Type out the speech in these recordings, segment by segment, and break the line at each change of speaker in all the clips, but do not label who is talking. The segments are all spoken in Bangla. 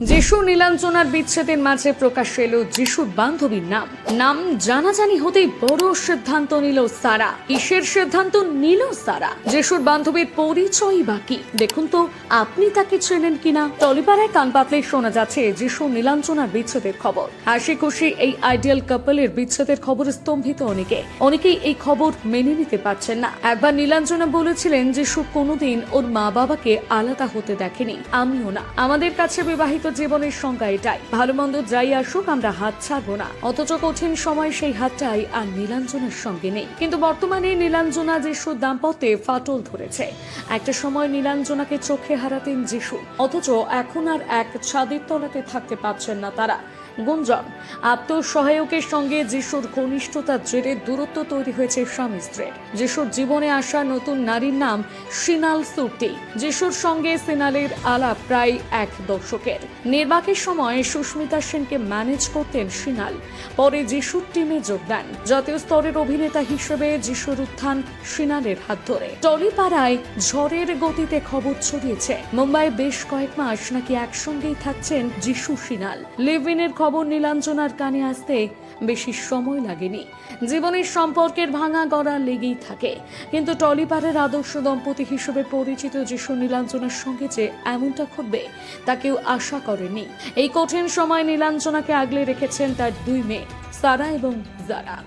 যিশু নীলাঞ্চনার বিচ্ছেদের মাঝে প্রকাশ এলো যিশুর বান্ধবীর নাম। নাম জানাজানি হতেই বড় সিদ্ধান্ত নিল সারা। কিসের সিদ্ধান্ত নিল সারা? যিশুর বান্ধবীর পরিচয় বাকি দেখুন তো, আপনি তাকে চেনেন কিনা? টলিপাড়ায় কান পাতলে শোনা যাচ্ছে যিশু নীলাঞ্চনার বিচ্ছেদের খবর। হাসি খুশি এই আইডিয়াল কাপলের বিচ্ছেদের খবর স্তম্ভিত অনেকে। অনেকেই এই খবর মেনে নিতে পারছেন না। একবার নীলাঞ্জনা বলেছিলেন যিশু কোনোদিন ওর মা বাবাকে আলাদা হতে দেখেনি। আমিও না। আমাদের কাছে বিবাহিত জীবনের সংজ্ঞা এটাই। ভালো মন্দ যাই আসুক, আমরা হাত ছাড়বো না। অথচ কঠিন সময় সেই হাতটাই আর নীলাঞ্জনার সঙ্গে নেই। কিন্তু বর্তমানে নীলাঞ্জনা যিশু দাম্পত্যে ফাটল ধরেছে। একটা সময় নীলাঞ্জনাকে চোখে হারাতেন যিশু। অথচ এখন আর এক ছাদের তলাতে থাকতে পারছেন না তারা। গুঞ্জন, আত্মসহায়কের সঙ্গে যিশুর ঘনিষ্ঠতার জেরে দূরত্ব তৈরি হয়েছে স্বামী স্ত্রীর। যিশুর জীবনে আসা নতুন নারীর নাম সিনাল সুরটি। যিশুর সঙ্গে সিনালের আলাপ প্রায় এক দশকের। নির্বাকের সময় সুস্মিতা সেনকে ম্যানেজ করতেন সিনাল। পরে যিশুর টিমে যোগ দেন। জাতীয় স্তরের অভিনেতা হিসেবে যিশুর উত্থান সিনালের হাত ধরে। টলিপাড়ায় ঝড়ের গতিতে খবর ছড়িয়েছে। মুম্বাই বেশ কয়েক মাস নাকি একসঙ্গেই থাকছেন যিশু সিনাল। লিভিনের খবর নীলাঞ্জনার কানে আসতে বেশি সময় লাগেনি। জীবনের সম্পর্কের ভাঙা গড়া লেগেই থাকে। কিন্তু টলিপারের আদর্শ দম্পতি হিসেবে পরিচিত যিশু নীলাঞ্জনার সঙ্গে যে এমনটা ঘটবে, তা কেউ আশা করেনি। এই কঠিন সময় নীলাঞ্জনাকে আগলে রেখেছেন তার দুই মেয়ে। সারা এবং জারা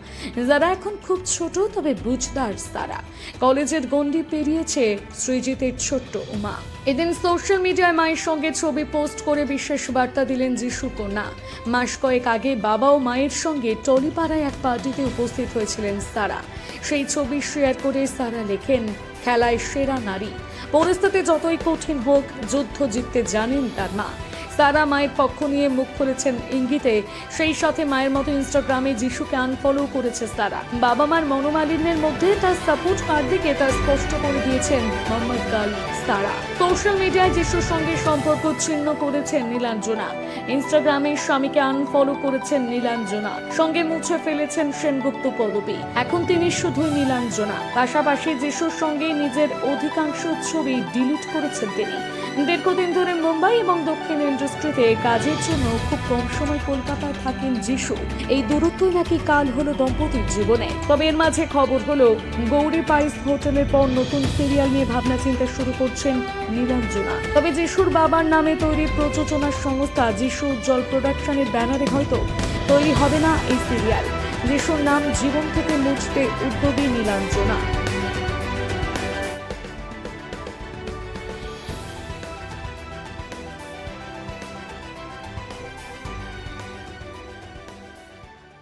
যারা এখন খুব ছোট, তবে বুঝদার সারা। কলেজের গণ্ডি পেরিয়েছে সৃজিতের ছোট্ট উমা। এদিন সোশ্যাল মিডিয়ায় মায়ের সঙ্গে ছবি পোস্ট করে বিশেষ বার্তা দিলেন যিশু কন্যা। মাস কয়েক আগে বাবা ও মায়ের সঙ্গে টলিপাড়ায় এক পার্টিতে উপস্থিত হয়েছিলেন সারা। সেই ছবি শেয়ার করে সারা লেখেন, খেলায় সেরা নারী। পরিস্থিতি যতই কঠিন হোক, যুদ্ধ জিততে জানেন তার মা। সারা মায়ের পক্ষ নিয়ে মুখ খুলেছেন ইঙ্গিতে। সেই সাথে মায়ের মতো ইনস্টাগ্রামে যিশুকে আনফলো করেছে সারা। বাবা মার মনোমালিন্যের মধ্যে তার সাপোর্ট কার্ডটিকে তা স্পষ্ট করে দিয়েছেন মোহাম্মদ গাল সারা। সোশ্যাল মিডিয়ায় যিশুর সঙ্গে সম্পর্ক ছিন্ন করেছেন নীলাঞ্জনা। ইনস্টাগ্রামে স্বামীকে আনফলো করেছেন নীলাঞ্জনা। সঙ্গে মুছে ফেলেছেন সেনগুপ্ত পদবী। এখন তিনি শুধুই নীলাঞ্জনা। পাশাপাশি যিশুর সঙ্গে নিজের অধিকাংশ ছবি ডিলিট করেছেন তিনি। দীর্ঘদিন ধরে মুম্বাই এবং দক্ষিণ ইন্ডাস্ট্রিতে কাজের জন্য খুব কম সময় কলকাতায় থাকেন যিশু। এই দূরত্বই নাকি কাল হলো দম্পতির জীবনে। তবে এর মাঝে খবর হলো, গৌরী পাইস হোটেলের পর নতুন সিরিয়াল নিয়ে ভাবনা চিন্তা শুরু করছেন নীলাঞ্জনা। তবে যিশুর বাবার নামে তৈরি প্রযোজনার সংস্থা যিশু উজ্জ্বল প্রোডাকশনের ব্যানারে হয়তো তৈরি হবে না এই সিরিয়াল। যিশুর নাম জীবন থেকে মুছতে উদ্যোগী নীলাঞ্জনা।